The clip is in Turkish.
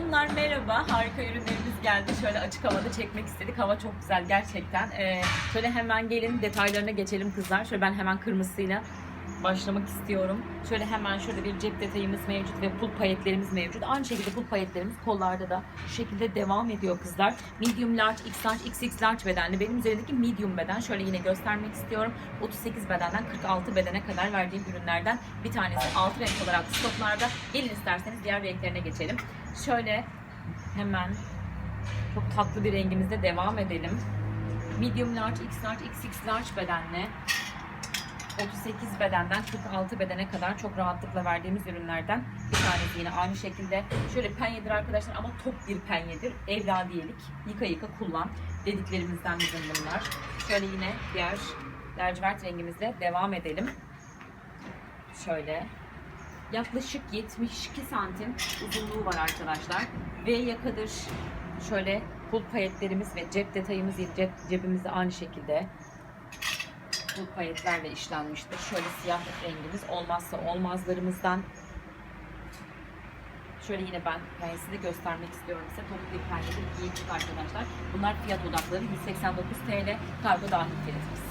Hanımlar merhaba. Harika ürünlerimiz geldi. Şöyle açık havada çekmek istedik. Hava çok güzel gerçekten. Ee, şöyle hemen gelin detaylarına geçelim kızlar. Şöyle ben hemen kırmızısıyla başlamak istiyorum. Şöyle hemen şöyle bir cep detayımız mevcut ve pul payetlerimiz mevcut. Aynı şekilde pul payetlerimiz kollarda da şu şekilde devam ediyor kızlar. Medium large, X large, XX large bedenli. Benim üzerindeki medium beden. Şöyle yine göstermek istiyorum. 38 bedenden 46 bedene kadar verdiğim ürünlerden bir tanesi altı renk olarak stoklarda. Gelin isterseniz diğer renklerine geçelim. Şöyle hemen çok tatlı bir rengimizde devam edelim. Medium large, X large, XX large bedenle 38 bedenden 46 bedene kadar çok rahatlıkla verdiğimiz ürünlerden bir tanesi yine aynı şekilde. Şöyle penyedir arkadaşlar ama top bir penyedir. Evladiyelik. Yıka yıka kullan dediklerimizden bizim bunlar. Şöyle yine diğer lacivert rengimizle devam edelim. Şöyle yaklaşık 72 santim uzunluğu var arkadaşlar. V yakadır. Şöyle pul payetlerimiz ve cep detayımız cep, cebimizde aynı şekilde pul payetlerle işlenmiştir. Şöyle siyah rengimiz olmazsa olmazlarımızdan. Şöyle yine ben de göstermek istiyorum size. Toplu bir penyedir. Giyecek arkadaşlar. Bunlar fiyat odakları 189 TL. Kargo dahil fiyatımız.